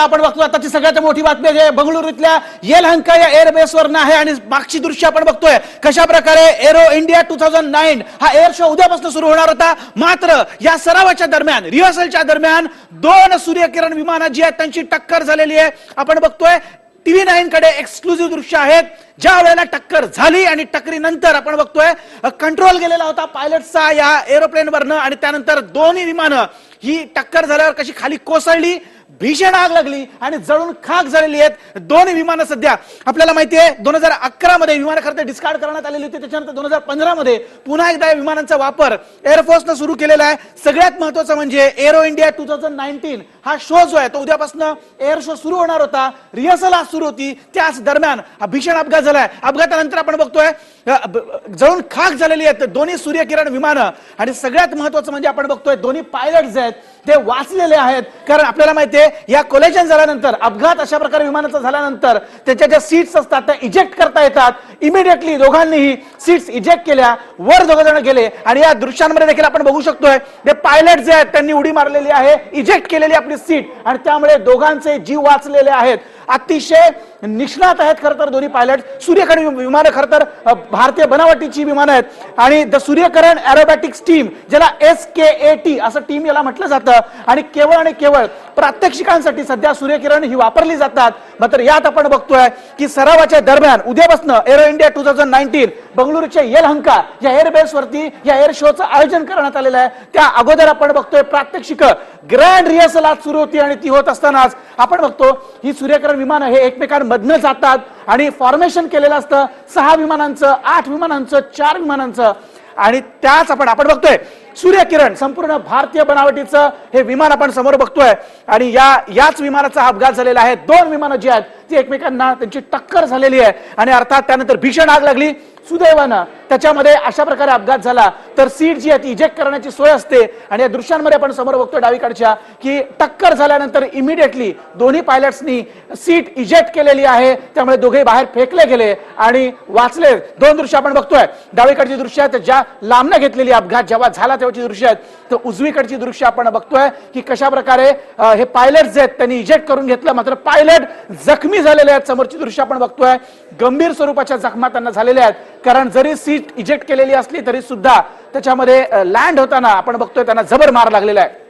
आपण बघतो आताची सगळ्यात मोठी बातमी आहे बंगळुरू इथल्या येलहंका या एअरबेसवर आहे आणि मागची दृश्य आपण बघतोय. कशा प्रकारे aero India two thousand nine हा एअर शो उद्यापासून सुरू होणार होता. मात्र या सरावाच्या दरम्यान रिहर्सलच्या दरम्यान दोन सूर्यकिरण विमानं जी आहेत त्यांची टक्कर झालेली आहे. आपण बघतोय टीव्ही नाईन कडे एक्सक्लुझिव्ह दृश्य आहेत. ज्या वेळेला टक्कर झाली आणि टक्करीनंतर आपण बघतोय कंट्रोल गेलेला होता पायलटचा या एरोप्लेनवरनं आणि त्यानंतर दोन्ही विमानं. ही टक्कर झाल्यावर कशी खाली कोसळली भीषण आग लागली आणि जळून खाक झालेली आहेत. दोन विमानं सध्या आपल्याला माहिती आहे दोन हजार अकरा मध्ये विमान खरं डिस्कार्ड करण्यात आलेली होती. त्याच्यानंतर दोन हजार पंधरा मध्ये पुन्हा एकदा या विमानांचा वापर एअरफोर्सनं सुरू केलेला आहे. सगळ्यात महत्वाचं म्हणजे aero India two thousand nineteen हा शो जो आहे तो उद्यापासून एअर शो सुरू होणार होता. रिहर्सल आज सुरू होती. त्याच दरम्यान हा भीषण अपघात झालाय. अपघातानंतर आपण बघतोय जळून खाक झालेली आहेत दोन्ही सूर्यकिरण विमानं. आणि सगळ्यात महत्वाचं म्हणजे आपण बघतोय दोन्ही पायलट जे आहेत ते वाचलेले आहेत. कारण आपल्याला माहितीये या कोलेजन झाल्यानंतर अपघात अशा प्रकारे विमानाचा झाल्यानंतर त्याच्या ज्या सीट्स असतात त्या इजेक्ट करता येतात. इमिडिएटली दोघांनीही सीट्स इजेक्ट केल्या वर दोघ जण गेले. आणि या दृश्यांमध्ये देखील आपण बघू शकतोय ते पायलट जे आहेत त्यांनी उडी मारलेली आहे इजेक्ट केलेली आपली सीट आणि त्यामुळे दोघांचे जीव वाचलेले आहेत. अतिशय निष्णात आहेत खरं तर दोन्ही पायलट सूर्यकरण विमानं खरं तर भारतीय बनावटीची विमानं आहेत. आणि द सूर्यकरण अॅरोबॅटिक्स टीम ज्याला एस के ए टी असं टीम याला म्हटलं जातं. आणि केवळ आणि केवळ प्रात्यक्षिकांसाठी सध्या सूर्यकिरण ही वापरली जातात. मात्र यात आपण बघतोय की सरावाच्या दरम्यान उद्यापासून aero India two thousand nineteen बंगळुरूच्या Yelahanka या एअरबेस वरती या एअर शोचं आयोजन करण्यात आलेलं आहे. त्या अगोदर आपण बघतोय प्रात्यक्षिक. ग्रँड रिहर्सल आज सुरू होती आणि ती होत असतानाच आपण बघतो ही सूर्यकिरण विमानं हे एकमेकांमधनं जातात आणि फॉर्मेशन केलेलं असतं. सहा विमानांचं आठ विमानांचं चार विमानांचं. आणि त्याच आपण आपण बघतोय सूर्यकिरण संपूर्ण भारतीय बनावटीचं हे विमान आपण समोर बघतोय. आणि या याच विमानाचा अपघात झालेला आहे. दोन विमानं जी आहेत ती एकमेकांना त्यांची टक्कर झालेली आहे. आणि अर्थात त्यानंतर भीषण आग लागली. सुदैवानं त्याच्यामध्ये अशा प्रकारे अपघात झाला. तर सीट जी आहे ती इजेक्ट करण्याची सोय असते. आणि या दृश्यांमध्ये आपण समोर बघतोय डावीकडच्या की टक्कर झाल्यानंतर इमिडिएटली दोन्ही पायलट्सनी सीट इजेक्ट केलेली आहे. त्यामुळे दोघे बाहेर फेकले गेले आणि वाचले. दोन दृश्य आपण बघतोय. डावीकडची दृश्य आहेत ज्या लांबनं घेतलेली अपघात जेव्हा झाला तेव्हाची दृश्य आहेत. तर उजवीकडची दृश्य आपण बघतोय की कशा प्रकारे हे पायलट जे आहेत त्यांनी इजेक्ट करून घेतलं. मात्र पायलट जखमी झालेले आहेत. समोरची दृश्य आपण बघतोय. गंभीर स्वरूपाच्या जखमा त्यांना झालेल्या आहेत. कारण जरी सीट इजेक्ट केलेली असली तरी सुद्धा त्याच्यामध्ये लँड होताना आपण बघतोय त्यांना जबर मार लागलेला आहे.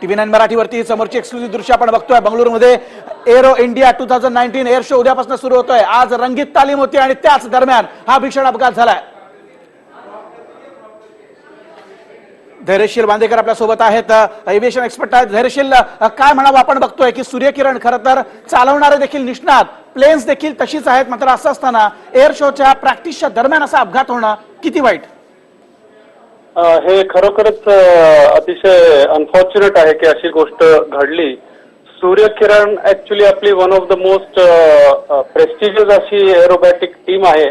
टीव्ही नाईन मराठीवरती समोरची एक्सक्लुझिव्ह दृश्य आपण बघतोय. बंगळुरूमध्ये aero India two thousand nineteen air show उद्यापासून सुरू होतोय. आज रंगीत तालीम होती आणि त्याच दरम्यान हा भीषण अपघात झालाय. धैर्यशील बांदेकर आपल्यासोबत आहेत एव्हिएशन एक्सपर्ट आहेत. धैर्यशील काय म्हणावं आपण बघतोय की सूर्यकिरण खरं तर चालवणारे देखील निष्णात. प्लेन्स देखील तशीच आहेत. मात्र असं असताना एअर शोच्या प्रॅक्टिसच्या दरम्यान असा अपघात होणं किती वाईट? हे खरोखरच अतिशय अनफॉर्च्युनेट आहे की अशी गोष्ट घडली. सूर्यकिरण ऍक्च्युली आपली one of the most prestigious अशी एरोबॅटिक टीम आहे.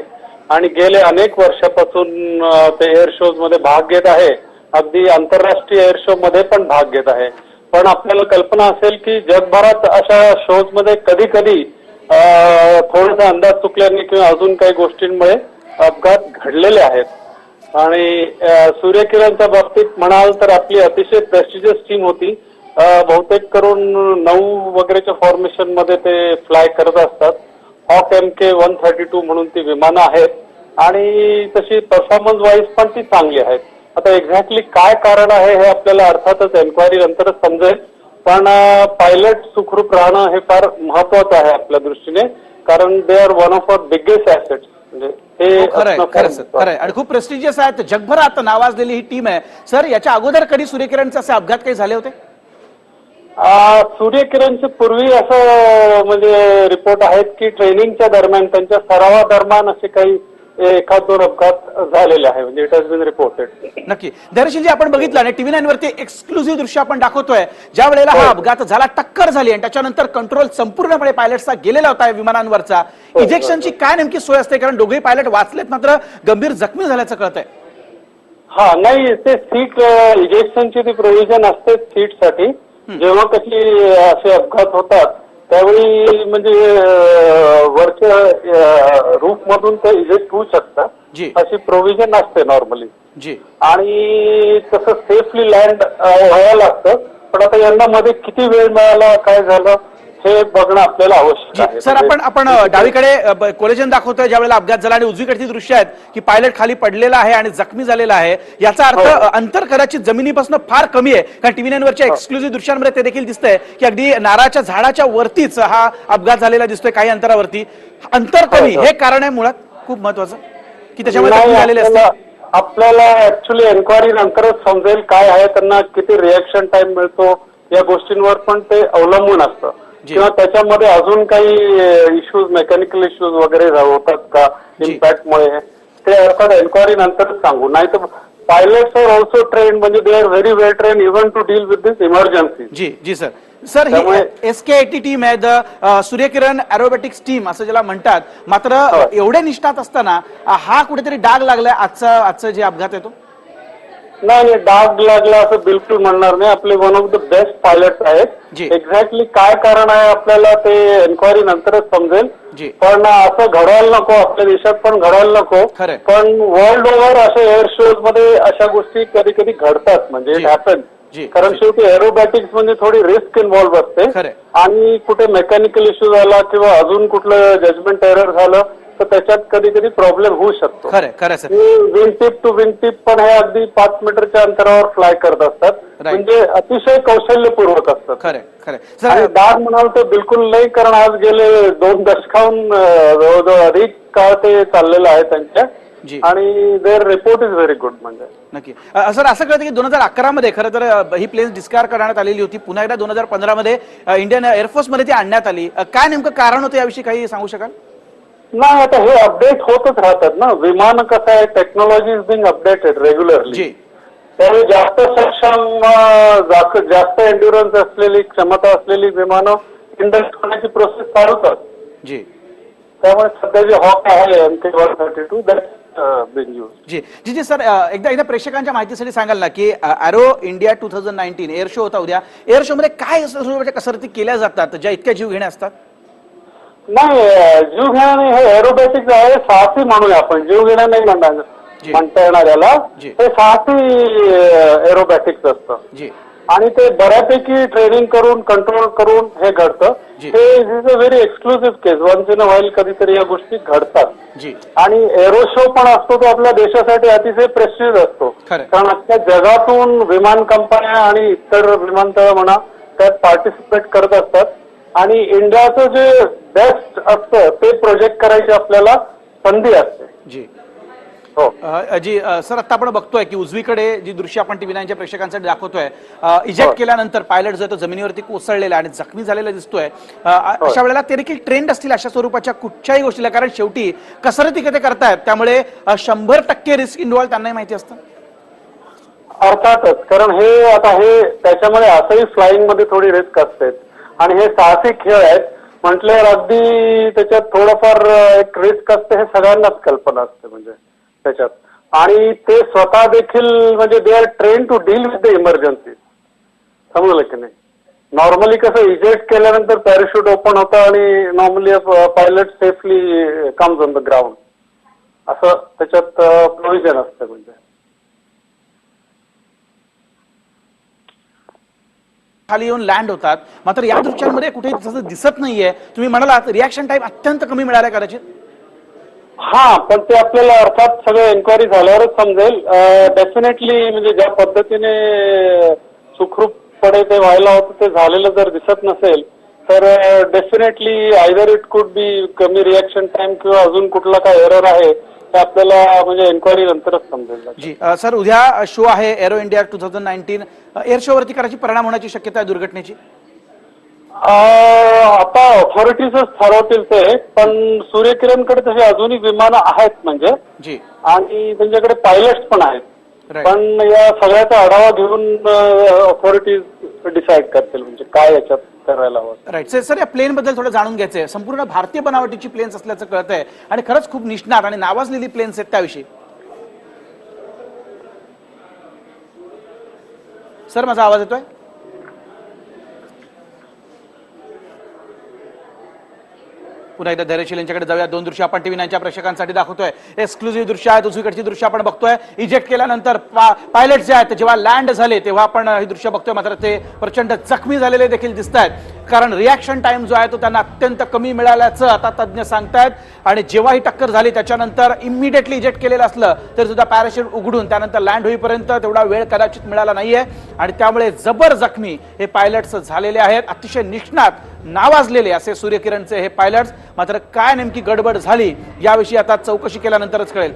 आणि गेले अनेक वर्षापासून ते एअर शोजमध्ये भाग घेत आहे. अगदी आंतरराष्ट्रीय एअर शो मध्ये पण भाग घेत आहे. पण आपल्याला कल्पना असेल की जगभरात अशा शोजमध्ये कधी कधी थोडासा अंदाज चुकल्याने किंवा अजून काही गोष्टींमुळे अपघात घडलेले आहेत. आणि सूर्यकिरणच्या बाबतीत म्हणाल तर आपली अतिशय प्रेस्टिजियस टीम होती. बहुतेक करून नऊ वगैरेच्या फॉर्मेशनमध्ये ते फ्लाय करत असतात. Hawk M K one thirty two म्हणून ती विमानं आहेत. आणि तशी परफॉर्मन्स वाईज पण ती चांगली आहेत. आता एक्झॅक्टली काय कारण आहे हे आपल्याला अर्थातच एन्क्वायरी नंतरच समजेल. पण पायलट सुखरूप राहणं हे फार महत्वाचं आहे आपल्या दृष्टीने. कारण they are one of our biggest assets म्हणजे हे खरंय आणि खूप प्रेस्टिजियस आहेत जगभरात नावाजलेली ही टीम आहे. सर याच्या अगोदर कधी सूर्यकिरणचे असे अपघात काही झाले होते? सूर्यकिरणचे पूर्वी असं म्हणजे रिपोर्ट आहेत की ट्रेनिंगच्या दरम्यान त्यांच्या सरावा दरम्यान असे काही एखाद दोन अपघात झालेले आहे. म्हणजे इट हॅज बीन रिपोर्टेड नक्की. धैर्यशीलजी आपण बघितलं आणि टीव्ही नाईन वरती एक्सक्लुझिव्ह दृश्य आपण दाखवतोय. ज्या वेळेला हा हो. अपघात झाला टक्कर झाली आणि त्याच्यानंतर कंट्रोल संपूर्णपणे पायलटचा गेलेला होता विमानांवरचा. हो, इजेक्शनची काय नेमकी सोय असते? कारण दोघेही पायलट वाचलेत मात्र गंभीर जखमी झाल्याचं कळतंय. हा नाही ते सीट इजेक्शनची ती प्रोव्हिजन असते सीटसाठी जेव्हा कशी असे अपघात होतात त्यावेळी म्हणजे वरच्या रूफ मधून ते इजेक्ट होऊ शकतात. अशी प्रोव्हिजन असते नॉर्मली जी. आणि तसं सेफली लँड व्हायला लागतं. पण आता यांना मध्ये किती वेळ मिळाला काय झालं? हे बघणं आपल्याला आवश्यक आहे सर आपण आपण अ, डावीकडे कोलेजन दाखवतोय ज्यावेळेला अपघात झाला आणि उजवीकडची दृश्य आहेत की पायलट खाली पडलेला आहे आणि जखमी झालेला आहे याचा अर्थ हो. अंतर कदाचित जमिनीपासून फार कमी आहे कारण टीव्ही नाईनवरच्या एक्सक्लुझिव्ह दृश्यांमध्ये ते देखील दिसतंय की अगदी नारळाच्या झाडाच्या वरतीच हा अपघात झालेला दिसतोय काही अंतरावरती अंतर कमी हो. हे कारण आहे मुळात खूप महत्वाचं की जखमी झालेले असते आपल्याला ऍक्च्युली एन्क्वायरी नंतरच समजेल काय आहे त्यांना किती रिॲक्शन टाइम मिळतो या गोष्टींवर पण ते अवलंबून असतं. किंवा त्याच्यामध्ये अजून काही इश्यूज मेकॅनिकल इश्यूज वगैरे होतात का. इम्पॅक्टमुळे ते अर्थात एन्क्वायरी नंतरच सांगू. नाही तर पायलट्स आर ऑल्सो ट्रेन म्हणजे they are very well train even to deal with this emergency जी जी सर सर ही एस के टी टीम आहे द सूर्यकिरण अॅरोबॅटिक्स टीम असं ज्याला म्हणतात. मात्र. एवढे निष्ठात असताना हा कुठेतरी डाग लागलाय आजचा आजचा जे अपघात आहे तो? नाही नाही डाग लागला असं बिलकुल म्हणणार नाही आपले one of the best pilot जी. आहेत एक्झॅक्टली काय कारण आहे आपल्याला ते एन्क्वायरी नंतरच समजेल जी. पण असं घडायला नको आपल्या देशात पण घडायला नको खरंय. पण वर्ल्ड ओव्हर अशा एअर शोजमध्ये अशा गोष्टी कधी कधी घडतात म्हणजे जी. इट हॅपन जी. कारण शेवटी एरोबॅटिक्स म्हणजे थोडी रिस्क इन्व्हॉल्व असते खरंय. आणि कुठे मेकॅनिकल इश्यू झाला किंवा अजून कुठलं जजमेंट एरर झालं तर त्याच्यात कधी कधी प्रॉब्लेम होऊ शकतो. खरंय खरंय sir. Wing tip to wing tip पण हे अगदी पाच मीटरच्या अंतरावर फ्लाय करत असतात. म्हणजे अतिशय कौशल्यपूर्वक असतात. आणि सर डाग म्हणाल तर बिलकुल नाही कारण आज गेले दोन दशकाहून जवळजवळ अधिक काळ ते चाललेलं आहे जी. त्यांच्या आणि their report is very good म्हणजे. नक्की. सर असं कळतं की दोन हजार अकरा मध्ये खरं तर ही प्लेन डिस्कार करण्यात आलेली होती. पुन्हा एकदा दोन हजार पंधरा मध्ये इंडियन एअरफोर्समध्ये ती आणण्यात आली. काय नेमकं कारण होतं याविषयी काही सांगू शकाल? नाही आता हे अपडेट होतच राहतात ना. विमान कसं आहे technology is being updated regularly जी. त्यामुळे जास्त सक्षम जास्त एन्ड्युरन्स असलेली क्षमता असलेली विमानं इंडस्ट होण्याची प्रोसेस चालूच जी. त्यामुळे सध्या जे हॉक आहे M K one thirty two that जी. जी जी सर एकदा एकदा प्रेक्षकांच्या माहितीसाठी सांगाल ना की aero India two thousand nineteen air show होता उद्या. एअर शो मध्ये काय कसरती केल्या जातात ज्या इतक्या जीव घेण्या असतात? नाही जीव घेणं नाही हे एरोबॅटिक्स आहे साहसी म्हणूया आपण. जीव घेणं नाही म्हणणार जी. म्हणता येणार याला. जी. हे साहसी एरोबॅटिक्स असतं. जी. आणि ते बऱ्यापैकी ट्रेनिंग करून कंट्रोल करून हे घडतं. जी. हे is a very exclusive case once in a while कधीतरी या गोष्टी घडतात. जी. आणि एरो शो पण असतो तो आपल्या देशासाठी अतिशय प्रेस्टिज असतो. कारण अख्ख्या जगातून विमान कंपन्या आणि इतर विमानतळ म्हणा त्यात पार्टिसिपेट करत असतात. आणि इंडियाचं जे बेस्ट असतं ते प्रोजेक्ट करायची आपल्याला संधी असते. जी. हो. जी सर आता आपण बघतोय की उजवीकडे जी दृश्य आपण टीव्ही नाईनच्या प्रेक्षकांसाठी दाखवतोय हो. इजेक्ट केल्यानंतर पायलट जो तो जमिनीवरती कोसळलेला आणि जखमी झालेला दिसतोय. हो. अशा वेळेला ते देखील ट्रेंड असतील अशा स्वरूपाच्या कुठच्याही गोष्टीला? कारण शेवटी कसरती ते करतायत त्यामुळे शंभर टक्के रिस्क इन्व्हॉल्व त्यांनाही माहिती असतं. अर्थातच. कारण हे आता हे त्याच्यामध्ये असंही फ्लाइंगमध्ये थोडी रिस्क असते. आणि हे साहसी खेळ आहेत. म्हटल्यावर अगदी त्याच्यात थोडंफार एक रिस्क असते हे सगळ्यांनाच कल्पना असते म्हणजे त्याच्यात. आणि ते स्वतः देखील म्हणजे they are train to deal with the emergency समजलं की नाही? नॉर्मली कसं इजेक्ट केल्यानंतर पॅराशूट ओपन होतं आणि normally pilot safely comes on the ground असं त्याच्यात प्रोव्हिजन असतं म्हणजे. खाली येऊन लँड होतात. मात्र या दृश्यांमध्ये कुठे तसं दिसत नाहीये. तुम्ही म्हणालात रिॲक्शन टाइम अत्यंत कमी मिळाला कदाचित. हा पण ते आपल्याला अर्थात सगळं एन्क्वायरी झाल्यावरच समजेल. डेफिनेटली म्हणजे ज्या पद्धतीने सुखरूपपणे ते व्हायला होतं ते झालेलं जर दिसत नसेल तर definitely either it could be कमी रिॲक्शन टाइम किंवा अजून कुठला काय एरर आहे ते आपल्याला म्हणजे एन्क्वायरी नंतरच समजेल. जी अ, सर उद्या शो आहे aero India two thousand nineteen. Air show वरती करायची परिणाम होण्याची शक्यता आहे दुर्घटनेची? आता ऑथॉरिटीजच ठरवतील ते पण सूर्यकिरणकडे तशी अजूनही विमानं आहेत म्हणजे. जी. आणि त्यांच्याकडे पायलट्स पण आहेत. Right. पण या सगळ्याचा आढावा घेऊन ऑथॉरिटीज डिसाईड करतील म्हणजे काय याच्यात करायला हवं. राईट सर सर या प्लेन बद्दल थोडं जाणून घ्यायचंय. संपूर्ण भारतीय बनावटीची प्लेन्स असल्याचं कळतंय. आणि खरंच खूप निष्णात आणि नावाजलेली प्लेन्स आहेत त्याविषयी. सर माझा आवाज येतोय? पुन्हा एकदा धैर्यशील यांच्याकडे जाऊया. दोन दृश्य आपण टीव्ही नाईनच्या प्रेक्षकांसाठी दाखवतोय. एक्सक्लुझिव्ह दृश्य आहेत दुसरीकडची दृश्य आपण बघतोय. इजेक्ट केल्यानंतर पायलट जे आहेत जेव्हा लँड झाले तेव्हा आपण हे दृश्य बघतोय. मात्र ते प्रचंड जखमी झालेले देखील दिसत आहेत कारण रिॲक्शन टाइम जो आहे तो त्यांना अत्यंत कमी मिळाल्याचं आता तज्ज्ञ सांगतायत. आणि जेव्हा ही टक्कर झाली त्याच्यानंतर इमिडिएटली इजेक्ट केलेलं असलं तरी सुद्धा पॅराशूट उघडून त्यानंतर लँड होईपर्यंत तेवढा वेळ कदाचित मिळाला नाहीये. आणि त्यामुळे जबर जखमी हे पायलट्स झालेले आहेत. अतिशय निष्णात नावाजलेले असे सूर्यकिरणचे हे पायलट्स मात्र काय नेमकी गडबड झाली याविषयी आता चौकशी केल्यानंतरच कळेल.